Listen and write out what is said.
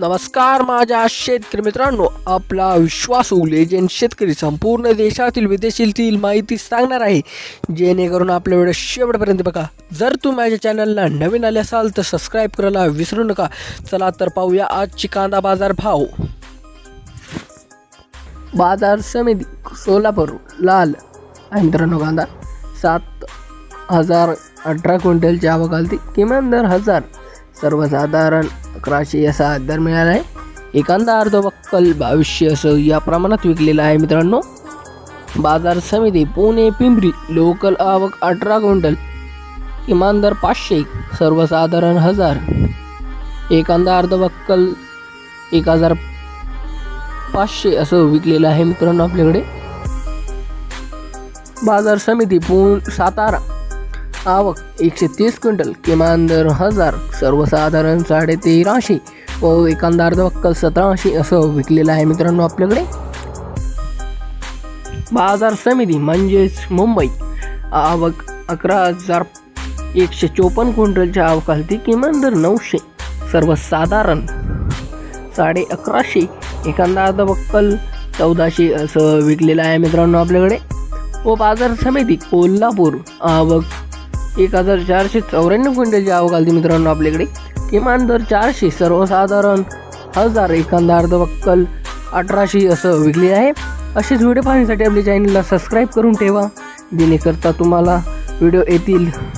नमस्कार माझ्या शेतकरी मित्रांनो आपला विश्वासू लेजेंड शेतकरी संपूर्ण देशातील विदेशीतील माहिती सांगणार आहे. जेणेकरून आपल्या वेळ शेवटपर्यंत बघा. जर तू माझ्या चॅनलला नवीन आले असाल तर सबस्क्राईब करायला विसरू नका. चला तर पाहूया आजची कांदा बाजार भाव. बाजार समिती सोलापूर लाल. आहे मित्रांनो कांदा सात हजार अठरा क्विंटलची आवक किमान दर हजार सर्वसाधारण अकराशे असा दर मिळाला आहे. एखादा अर्ध वक्कल बावीसशे असं या प्रमाणात विकलेला आहे मित्रांनो. बाजार समिती पुणे पिंपरी लोकल आवक अठरा क्विंटल किमान दर पाचशे सर्वसाधारण हजार. एखादा अर्धवक्कल एक हजार पाचशे असं विकलेलं आहे मित्रांनो आपल्याकडे. बाजार समिती पुण सातारा आवक एकशे तीस क्विंटल किमान दर हजार सर्वसाधारण साडे तेराशे व एखादा अर्धवक्कल सतराशे असं विकलेलं आहे मित्रांनो आपल्याकडे. बाजार समिती म्हणजेच मुंबई. आवक अकरा हजार एकशे चोपन्न क्विंटलच्या आवकालती किमान दर नऊशे सर्वसाधारण साडे अकराशे एखादा अर्धवक्कल चौदाशे असं विकलेलं आहे मित्रांनो आपल्याकडे. व बाजार समिती कोल्हापूर आवक एक हजार चारशे चौऱ्याण्णव क्विंटलची आवक आली मित्रांनो आपल्याकडे. किमान दर चारशे सर्वसाधारण हजार एखादा अर्धवक्कल अठराशे असं विकली आहे. असेच व्हिडिओ पाहण्यासाठी आपल्या चॅनलला सबस्क्राईब करून ठेवा. जेणेकरता तुम्हाला व्हिडिओ येतील